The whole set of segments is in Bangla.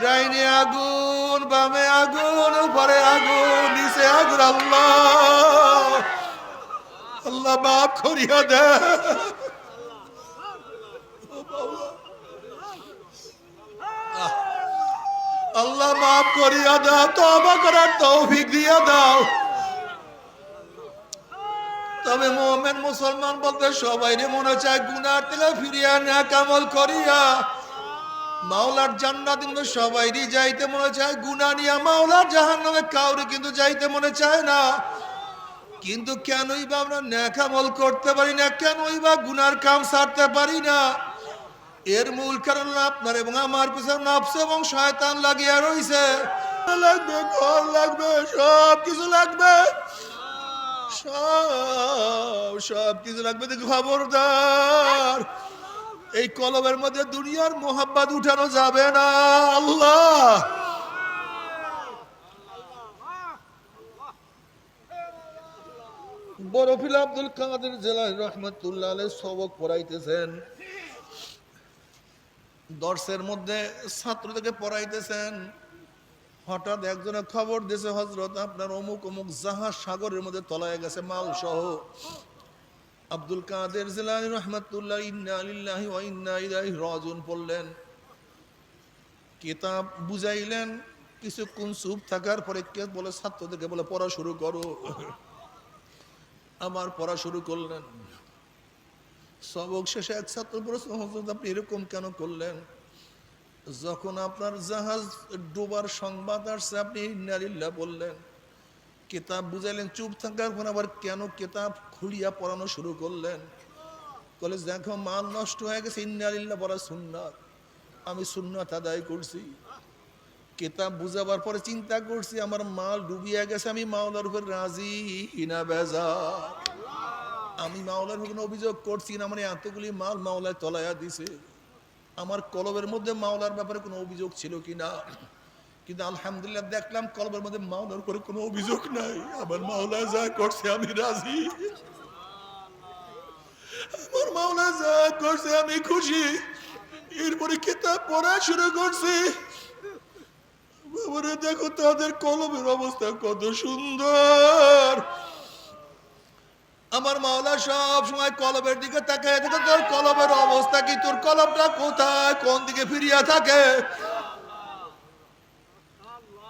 ডাইনে আগুন, বামে আগুন, উপরে আগুন, নিচে আগুন, আল্লাহ। আল্লাহ মাফ করিয়া দে। আল্লাহ মাফ করিয়া দাও তবা করার তৌফিক দিয়া দাও। তবে মোহামেন মুসলমান বলতে সবাই মনে চায় গুনার থেকে ফিরিয়া না কামল করিয়া। মাওলার জান্নাত কিন্তু সবাইরই যাইতে মনে চায় গুনা নিয়া মাওলার জাহান নামে কাউরে কিন্তু যাইতে মনে চায় না। কিন্তু কেনই বা আমরা ন্যাকামল করতে পারি না, কেনই বা গুনার কাম সারতে পারি না। এর মূল কারণ আপনার এবং আমার পিছনে নফস এবং শয়তান লাগিয়া রইছে। লাগবে, ঘর লাগবে সব কিছু লাগবে। সব সব কিছু লাগবে খবরদার। এই কলমের মধ্যে দুনিয়ার মোহাম্মদ উঠানো যাবে না। আল্লাহ। বরফিল আব্দুল কাদের জেলায় রহমতুল্লাহ সবক পড়াইতেছেন। দর্শের মধ্যে ছাত্রদেরকে পড়াইতেছেন। হঠাৎ একজনে খবর দিয়েছে হজরত আপনার অমুক অমুক জাহাজ সাগরের মধ্যে তলায় গেছে মাল সহ আব্দুল কাদের জিলানি রহমতুল্লাহ, ইন্না আলিল্লাহি ওয়া ইন্না ইলাইহি রাজিউন পড়লেন কিতাব বুঝাইলেন, কিছুক্ষণ চুপ থাকার পরে কে বলে, ছাত্রদেরকে বলে, পড়া শুরু করো। আবার পড়া শুরু করলেন। সবক শেষে এক ছাত্র প্রশ্ন আপনি এরকম কেন করলেন? যখন আপনার জাহাজ ডোবার সংবাদ আসছে, আপনি নারিল্লা বললেন। কিতাব বুঝাইলেন, চুপ থাকার পর আবার কেন কিতাব খুলিয়া পড়ানো শুরু করলেন? বলে দেখো, মাল নষ্ট হয়ে গেছে ইন্নারিল্লা পড়া সুন্নাত। আমি সুন্নাত আদায় করছি। কিতাব বুঝাবার পরে চিন্তা করছি, আমার মাল ডুবিয়া গেছে, আমি মাওলার উপর রাজি হিনা বেজার আমি মাওলার কোনো অভিযোগ করছি না মানে এতগুলি মাল মাওলায় তলায়া দিছে। আমার কলবের মধ্যে মাওলার ব্যাপারে কোনো অভিযোগ ছিল কি না? কিন্তু আলহামদুলিল্লাহ দেখলাম কলবের মধ্যে মাওলার উপরে কোনো অভিযোগ নাই। আমার মাওলা যা করছে আমি রাজি। আমার মাওলা যা করছে আমি খুশি। এরপরে কিতাব পড়া শুরু করছি। বাবারে, দেখো তাদের কলমের অবস্থা কত সুন্দর। আমার মাওলা সব সময় কলবের দিকে তাকায় তোর কলবের অবস্থা কি? তোর কলমটা কোথায়? কোন দিকে ফিরিয়া থাকে?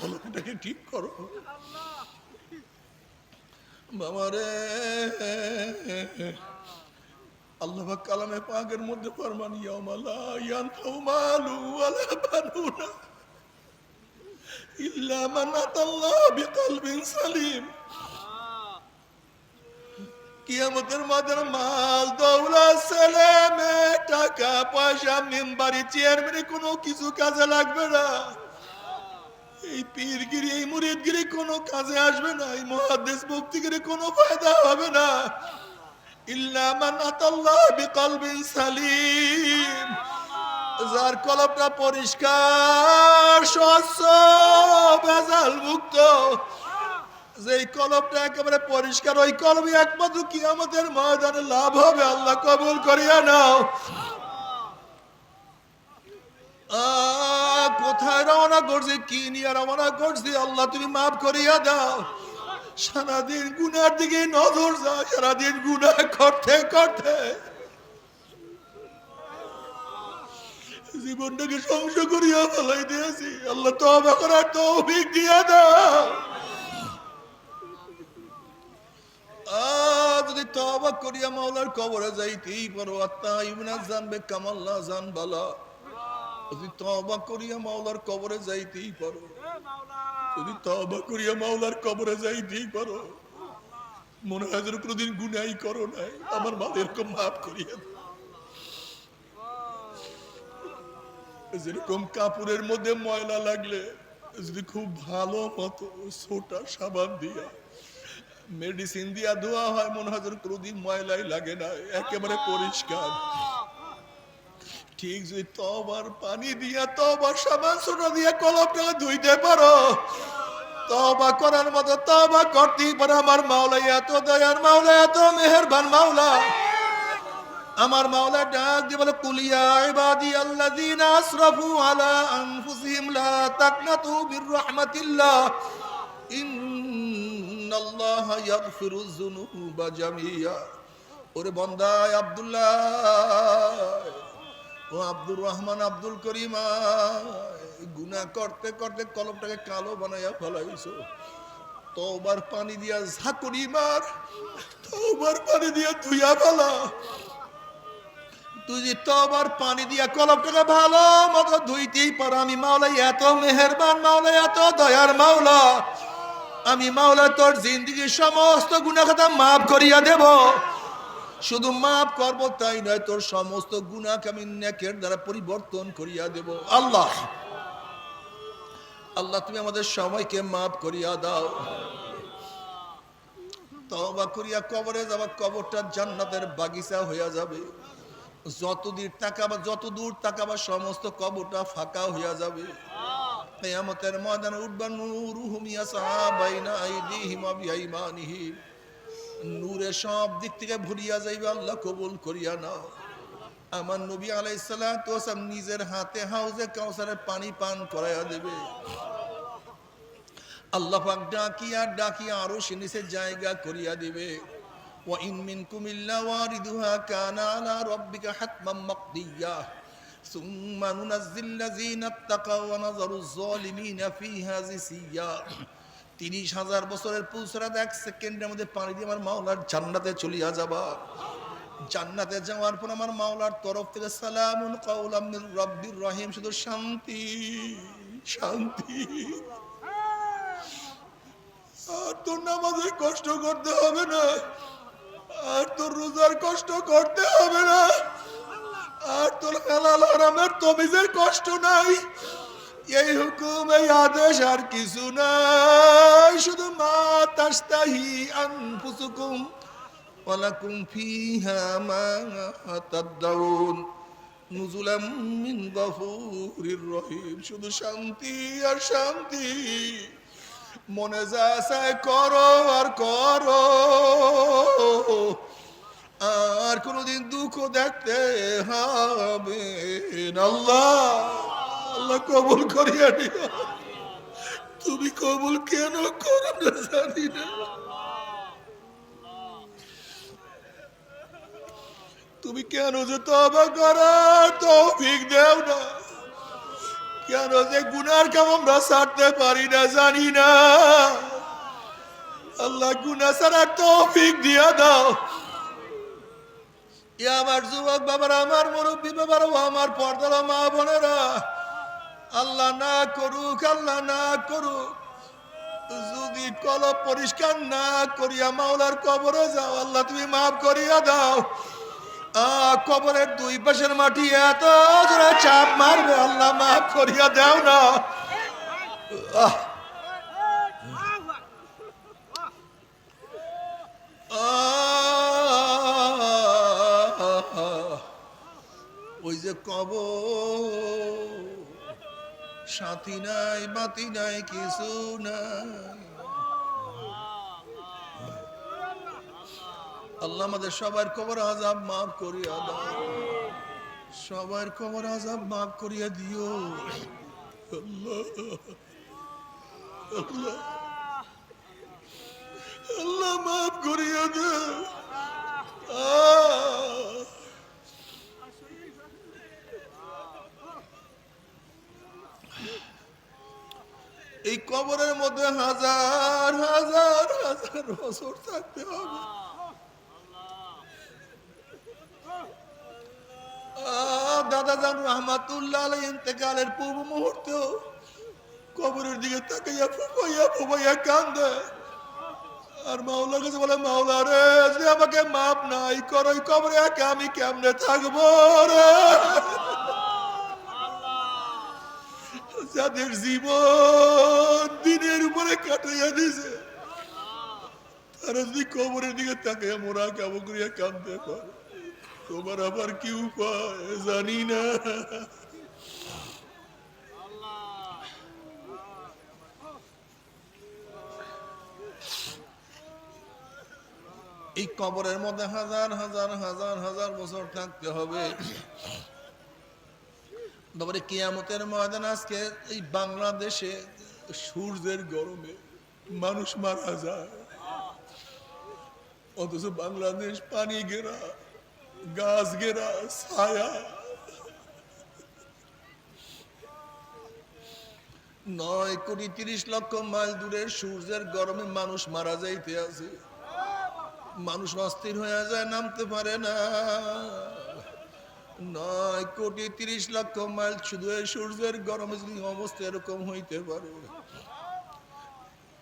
কলমটাকে ঠিক করো। বাবারে আল্লাহ কালামে পাকের মধ্যে ফরমান মালু কিয়ামতের মাঝে মাল, দৌলা ছেলে টাকা পয়সা মেম্বারি, চেয়ারম্যানে, কোনো কিছু কাজে লাগবে না। এই পীরগিরি এই মুরিদগিরি কোনো কাজে আসবে না এই মহাদেশ কোনো ফায়দা হবে না। ইল্লা মান আতাল্লাহ বিকলবিন সালিম। যার কলবটা পরিষ্কার স্বচ্ছ মুক্ত যেই কলমটা একেবারে পরিষ্কার ওই কলমে একমাত্র কি আমাদের ময়দানে লাভ হবে আল্লাহ কবুল করিয়া নাও। আহ, কোথায় রওনা করছি, কি নিয়ে রওনা করছি? আল্লাহ, তুমি মাফ করিয়া দাও। সারাদিন গুনার দিকে নজর যায় সারাদিন গুনা করতে করতে। জীবনটাকে ধ্বংস করিয়া ফেলাই দিয়েছি। আল্লাহ তো করার তৌফিক দিয়া দাও। যদি তবা করিয়া মাওলার কবরে যাইতেই পারো, আত্মা ইবনা জানবে, কামাল্লা জান বালা। যদি তবা করিয়া মাওলার কবরে যাইতেই পারো। যদি তবা করিয়া মাওলার কবরে যাইতেই পারো। মনে হয় যেন কোনোদিন গুনাই করো নাই। আমার মা এরকম মাফ করিয়া যেরকম কাপড়ের মধ্যে ময়লা লাগলে যদি খুব ভালো মতো ছোটা সাবান দিয়া মেডিসিন দিয়া ধোয়া হয় মনে হয় যেন কোনোদিন ময়লাই লাগে না। একেবারে পরিষ্কার। ঠিক যদি তবার পানি দিয়া তবার সাবান সোনা দিয়া কলমটাকে ধুইতে পারো। তবা করার মতো তবা করতেই পারে। আমার মাওলা এত দয়ার মাওলা, এত মেহেরবান মাওলা। আমার মাওলা ডাক দিয়ে বলে কুলিয়া ইবাদি আল্লাযীনা আসরাফু আলা আনফুসিহিম লা তাকনাতু মির রাহমাতিল্লাহ ইন্নাল্লাহা ইয়াগফিরুয যুনুবা জামিয়া। ওরে বান্দা আব্দুল্লাহ। ও আব্দুর রহমান আব্দুল করিম গুনাহ করতে করতে কলমটাকে কালো বানাইয়া ফেলাইছো। তোবার পানি দিয়া ঝাঁকুনি মার তোবার পানি দিয়া ধুইয়া ফেলা। তুই তোবার পানি দিয়া কলমটাকে ভালো মতো ধুইতেই পারো। আমি মাওলা এত মেহেরবান, মাওলা এত দয়ার মাওলা। আমি মাওলা তোর জিন্দিগির সমস্ত গুণাখাতা মাফ করিয়া দেব। শুধু মাফ করব, তাই নয় তোর সমস্ত গুণাকে আমি নেকের দ্বারা পরিবর্তন করিয়া দেব। আল্লাহ আল্লাহ, তুমি আমাদের সময়কে মাফ করিয়া দাও। করিয়া কবরটা জান্নাতের বাগিচা হইয়া যাবে। যত দূর তাকাবা, সমস্ত কবরটা ফাঁকা হইয়া যাবে। উঠবা ইয়াসাবাইনা আইদিহিম ওয়া বিআইমানিহিম। নূরে সব দিক থেকে ভরিয়া যাইবে আল্লাহ কবুল করিয়া নাও আমার নবী আলাইহিস সালাতু ওয়াসালাম নিজের হাতে হাউজে কাউসারের পানি পান করাইয়া দেবে আল্লাহ পাক ডাকিয়া ডাকিয়া আরো সে নিচে জায়গা করিয়া দিবে وإن منكم إلا واردها كان على ربك حتما مقضيا ثم ننزل الذين اتقوا ونذر الظالمين فيها جثيا তিরিশ হাজার বছরের পুলসরাত এক সেকেন্ডের মধ্যে পানি দিয়ে আমার মাওলার জান্নাতে চলিয়া যাবা। জান্নাতে যাওয়ার পর আমার মাওলার তরফ থেকে সালামুন কাউলাম রব্বির রহিম, শুধু শান্তি শান্তি। আর তোর নামাজে কষ্ট করতে হবে না, আর তোর রোজার কষ্ট করতে হবে না, আর তোর হালাল হারামের তমিজের কষ্ট নাই। এই হুকুম, এই আদেশ আর কিছু নাই। শুধু মা তাস্তাহি আনফুসুকুম, ওয়ালাকুম ফিহা মা তাদাউন। নুজুলাম মিন গফুরির রহিম। শুধু শান্তি আর শান্তি। মনে যা চায় করো আর করো। আর কোনোদিন দুঃখ দেখতে হবে। আল্লাহ। আল্লাহ কবুল করিয়া নিও। তুমি কবুল কেন করো না জানি না। তুমি কেন যে তবা করার তৌফিক দেও না। কেন যে গুনার কাম আমরা ছাড়তে পারি না জানি না। আল্লাহ গুনা ছাড়ার তৌফিক দিয়া দাও। আমার যুবক বাবার, আমার মুরব্বী বাবার আমার পর্দার মা বোনেরা আল্লাহ না করুক, আল্লাহ না করুক। যদি কলব পরিষ্কার না করিয়া মাওলার কবরে যাও, আল্লাহ তুমি মাফ করিয়া দাও। কবরের দুই পাশের মাটি এত জোরে চাপ মারবে, আল্লাহ মাফ করিয়া দাও না। ওই যে কব সাথী নাই, বাতি নাই, কিছু নাই। আল্লাহ আমাদের সবার কবর আজাব মাফ করিয়া দাও। সবার কবর আজাব মাফ করিয়া দিও। আল্লাহ আল্লাহ মাফ করিয়া দে। আহ। এই কবরের মধ্যে হাজার হাজার হাজার বছর থাকতে হবে। দাদা জান রহমাতুল্লাহ ইন্তেকালের পূর্ব মুহূর্তে কবরের দিকে তাকাইয়া ফুপাইয়া ফুপাইয়া কান্দে। আর মাওলার কাছে বলে, মাওলা রে, যদি আমাকে মাপ নাই করো কবরে একা আমি কেমনে থাকব রে? যাদের জীবন দিনের উপরে কাটাইয়া দিছে, তারা যদি কবরের দিকে তাকে মোরা কাবু করিয়া কাঁদতে পারে? তোমার আবার কি উপায়? জানি না। এই কবরের মধ্যে হাজার হাজার হাজার হাজার বছর থাকতে হবে। তারপরে কিয়ামতের ময়দান আজকে এই বাংলাদেশে সূর্যের গরমে মানুষ মারা যায়। অথচ বাংলাদেশ পানি ঘেরা, গাছ ঘেরা, ছায়া। নয় কোটি তিরিশ লক্ষ মাইল দূরের সূর্যের গরমে মানুষ মারা যাইতে আছে। মানুষ অস্থির হয়ে যায়, নামতে পারে না। নয় কোটি তিরিশ লক্ষ মাইল শুধু সূর্যের গরমে অবস্থা এরকম হইতে পারে।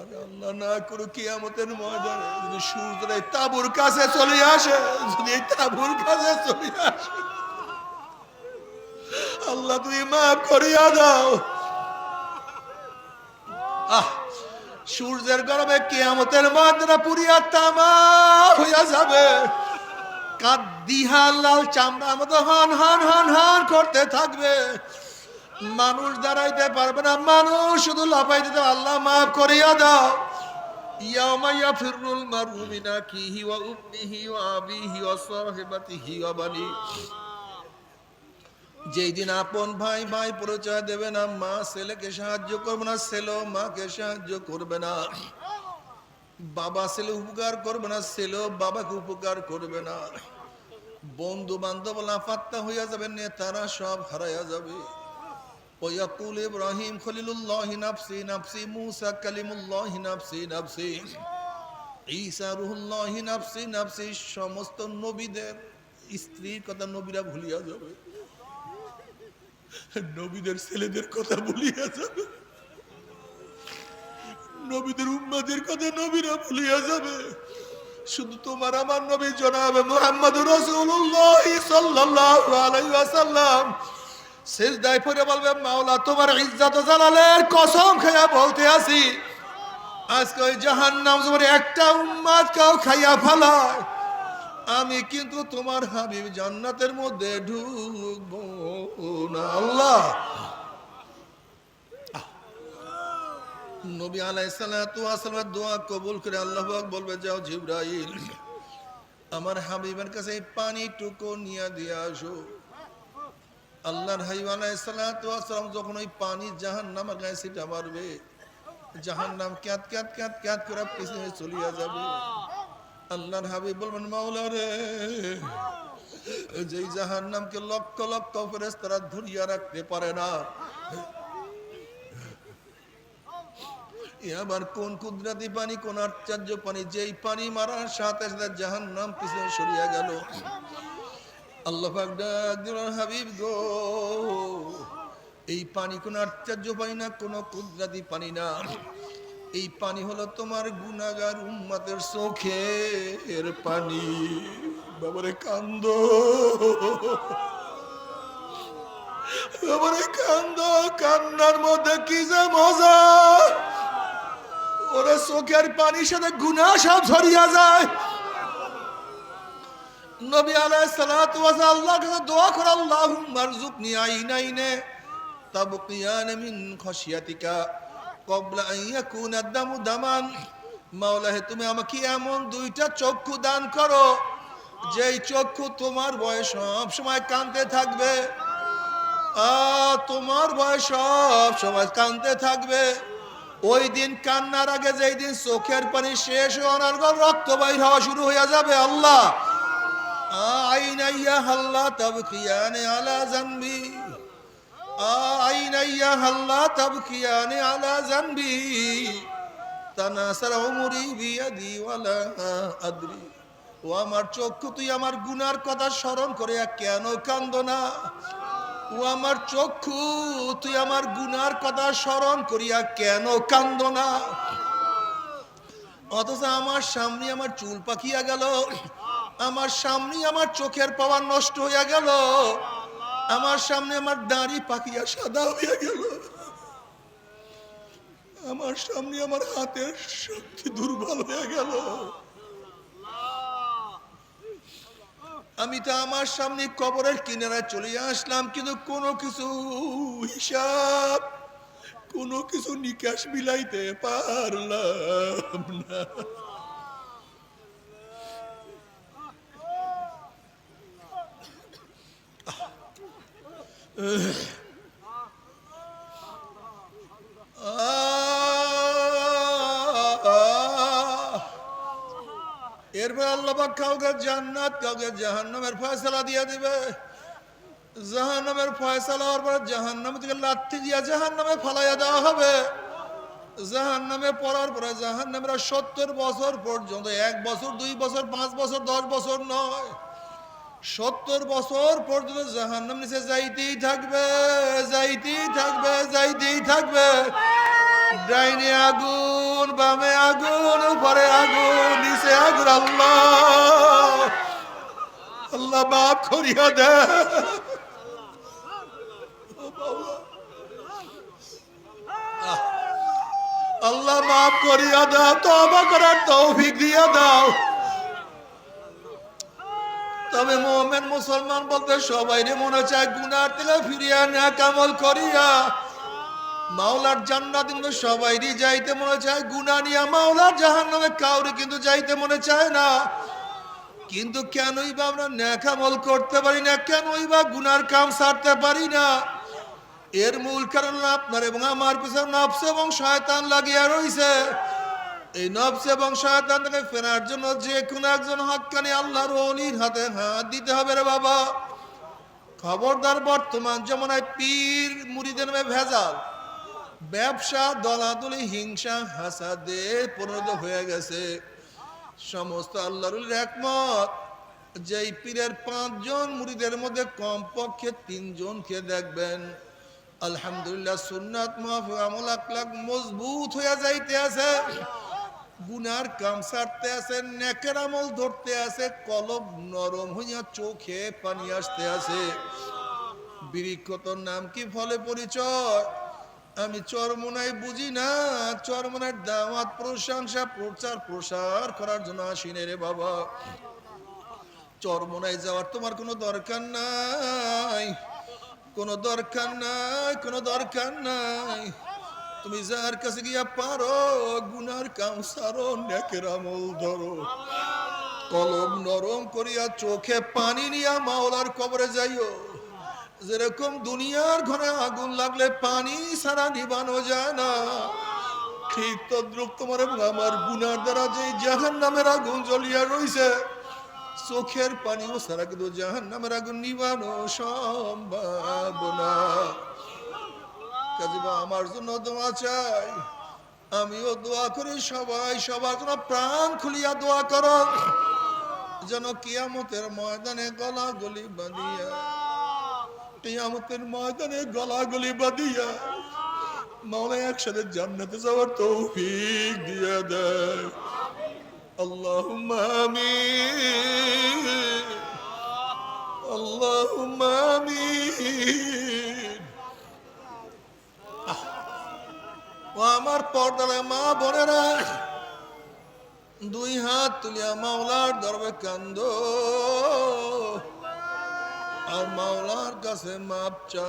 আরে আল্লাহ না করো কিয়ামতের ময়দানে যদি সূর্যের এই তাবুর কাছে চলে আসে, যদি এই তাবুর কাছে চলে আসে। আল্লাহ তুমি মাফ করিয়া দাও। আহ, সূর্যের গরমে কিয়ামতের ময়দানে পুরিয়া তামা হইয়া যাবে। কাদিহা লাল চামড়ার মতো হন হন হন হন করতে থাকবে। মানুষ দাঁড়াইতে পারবে না। মানুষ শুধু লাফাই দিতে আল্লাহ মাফ করিয়া দাও। আখিহি ওয়া উম্মিহি ওয়া আবিহি ওয়া সাহিবাতিহি ওয়া বানি। যেই দিন আপন ভাই ভাই পরিচয় দেবে না, মা ছেলেকে সাহায্য করবে না ছেলে মাকে সাহায্য করবে না। বাবা ছেলে উপকার করবে না ছেলেও বাবাকে উপকার করবে না। বন্ধু বান্ধব লাফাত্তা হইয়া যাবে, নেতারা সব হারাইয়া যাবে। সমস্ত নবীদের, স্ত্রীর কথা নবীরা ভুলিয়া যাবে। নবীদের ছেলেদের কথা ভুলিয়া যাবে। নবীদের উম্মাদের কথা নবীরা ভুলিয়া যাবে। শুধু তোমার আমার নবী জনাবে মোহাম্মদ রাসূলুল্লাহ সাল্লাল্লাহু আলাইহি ওয়াসাল্লাম। সেজদায় পড়ে বলবে, মাওলা, তোমার ইজ্জত জালালের কসম খেয়া বলতে আসি। আজকে ওই জাহান্নাম তোমার একটা উম্মাদ কেউ খাইয়া ফেলায়। আমি কিন্তু তোমার হাবিব জান্নাতের মধ্যে ঢুকবো না, আল্লাহ। নবী আলাইসালামের দোয়া কবুল করে আল্লাহ বলবে, যাও জিব্রাইল, আমার হাবিবের কাছে এই পানিটুকু নিয়ে দিয়ে আসো। আল্লাহর হাইব আলাইসালাম যখন ওই পানি জাহান নামের গায়ে সেটা মারবে জাহান নাম ক্যাত ক্যাত ক্যাত ক্যাত করে পিছনে চলিয়া যাবে। আল্লাহর হাবিব বলবেন, মাওলা রে, যেই জাহান নামকে লক্ষ লক্ষ ফেরেস তারা ধরিয়া রাখতে পারে না আবার কোন কুদরাতি পানি, কোন আশ্চর্য পানি? যেই পানি মারার সাথে সাথে জাহান নাম পিছনে সরিয়া গেল। আল্লাহ হাবিব গো, এই পানি কোন আশ্চর্য পানি না, কোন কুদরাতি পানি না। এই পানি হলো তোমার গুনাগার উম্মাতের চোখের পানি। বাবারে কান্দ। বাবারে কান্দ, কান্নার মধ্যে কি যে মজা। ওরে চোখের পানির সাথে গুনা সব ঝরিয়া যায়। নবী আলাইহিস সালাতু ওয়াস, আল্লাহর কাছে দোয়া করে, আল্লাহুম্মা রযুকনি আইনাইনে তাবকিয়ান মিন খাশিয়াতিকা ক্বাবলা আন ইয়াকুনা দামু দামান। মাওলা হে তুমি আমাকে এমন দুইটা চক্ষু দান করো, যেই চক্ষু তোমার বয়স সব সময় কাঁদতে থাকবে। আ তোমার বয়স সব সময় কাঁদতে থাকবে। ওই দিন কান্নার আগে যেই দিন চোখের পানি শেষ হয়ে অনার্গল রক্ত বাইর হওয়া শুরু হয়ে যাবে, আল্লাহ। আইনাইয়া হাল্লা তাবকিয়ানে আলা জানবি। আইনাইয়া হাল্লা তাবকিয়ানে আলা জানবি। তানাসার উমরি বিয়াদি ওয়ালা আদরি। ও আমার চক্ষু, তুই আমার গুনার কথা স্মরণ করে কেন কান্দ না? ও আমার চক্ষু, তুই আমার গুনার কথা স্মরণ করিয়া কেন কান্দ না? অথচ আমার সামনে আমার চুল পাকিয়া গেল, আমার সামনে আমার চোখের পাওয়ার নষ্ট হইয়া গেল, আমার সামনে আমার দাড়ি পাকিয়া সাদা হইয়া গেল। আমার সামনে আমার হাতের শক্তি দুর্বল হয়ে গেল। আমি তো আমার সামনে কবরের কিনারা চলে আসলাম, কিন্তু কোনো কিছু হিসাব, কোনো কিছু নিকাশ মিলাইতে পারলাম না। এরপর আল্লাহ কাউকে জান্নাত, কাউকে জাহান্নামের ফয়সালা দিয়ে দিবে। জাহান্নামের ফয়সালা হওয়ার পর জাহান্নাম থেকে লাথি দিয়া জাহান্নামে ফালাইয়া দেওয়া হবে। জাহান্নামে পড়ার পরে জাহান্নামেরা সত্তর বছর পর্যন্ত, এক বছর, দুই বছর, পাঁচ বছর, দশ বছর নয়, সত্তর বছর পর্যন্ত জাহান্নাম নিচে যাইতেই থাকবে যাইতেই থাকবে যাইতেই থাকবে। ডাইনে আগুন। বামে, আগুন উপরে, আগুন নিচে, আগুন আল্লাহ। আল্লাহ বাপ করিয়া দে। আল্লাহ মাফ করিয়া দাও তবা করার তৌফিক দিয়া দাও। তবে মোহামেন মুসলমান বলতে সবাই মনে চায় গুনার থেকে ফিরিয়া না কামল করিয়া। মাওলার জান্নাত কিন্তু সবাইরই যাইতে মনে চায় গুনা নিয়া মাওলার জাহান নামে কাউরে কিন্তু যাইতে মনে চায় না। কিন্তু কেনই বা আমরা ন্যাকামল করতে পারি না কেনই বা গুনার কাম সারতে পারি না? এর মূল কারণ আপনার এবং আমার পিছনে নফস এবং শয়তান লাগিয়া রইছে। এই নফস এবং শয়তান থেকে ফেরার জন্য যে কোনো একজন হকানি আল্লাহর অলির হাতে হাত দিতে হবে রে বাবা। খবরদার বর্তমান জমানায় পীর মুড়িদের নামে ভেজাল। ব্যবসা, দলাদলি, হিংসা, হাসাদে পরিণত হয়ে গেছে। সমস্ত আল্লাহর একমত, যেই পীরের পাঁচজন মুড়িদের মধ্যে কমপক্ষে তিনজনকে দেখবেন। আলহামদুলিল্লাহ, সুন্নাত মাহফিক আমল মজবুত হয়ে যাইতে আছে। গুনার কাম সারতে আছে, নেকের আমল ধরতে আছে, কলব নরম হইয়া চোখে পানি আসতে আছে। বৃক্ষতর নাম কি ফলে পরিচয়? আমি চরমোনাই বুঝি না, চরমোনার দাওয়াত, প্রশংসা, প্রচার, প্রসার করার জন্য আসি রে বাবা। চরমোনায় যাওয়ার তোমার কোনো দরকার নাই, কোনো দরকার নাই, কোনো দরকার নাই। তুমি যার কাছে গিয়া পারো, গুনার কাম সারো নেকের আমল ধরো। কলম নরম করিয়া চোখে পানি নিয়া মাওলার কবরে যাইও। যেরকম দুনিয়ার ঘরে আগুন লাগলে পানি সারা নিবানো যায় না। ঠিক তদ্রুপ তোমার এবং আমার গুনার দ্বারা যে জাহান নামের আগুন জ্বলিয়া রইছে, চোখের পানিও সারা কিন্তু জাহান নামের আগুন নিবানো সম্ভব না। কাজে আমার জন্য দোয়া চাই, আমিও দোয়া করি সবাই, সবার জন্য প্রাণ খুলিয়া দোয়া করো, যেন কিয়ামতের ময়দানে গলা গলি বাঁধিয়া কিয়ামতের ময়দানে গলা গলি বাঁধিয়া মাওলা একসাথে জান্নাতে যাওয়ার তৌফিক দিয়ে দেয় اللهم آمين اللهم آمين ও আমার পর্দালে মা বোনেরা দুই হাত তুলিয়া মাওলার দরবে কান্দ আর মাওলার কাছে মাপ চা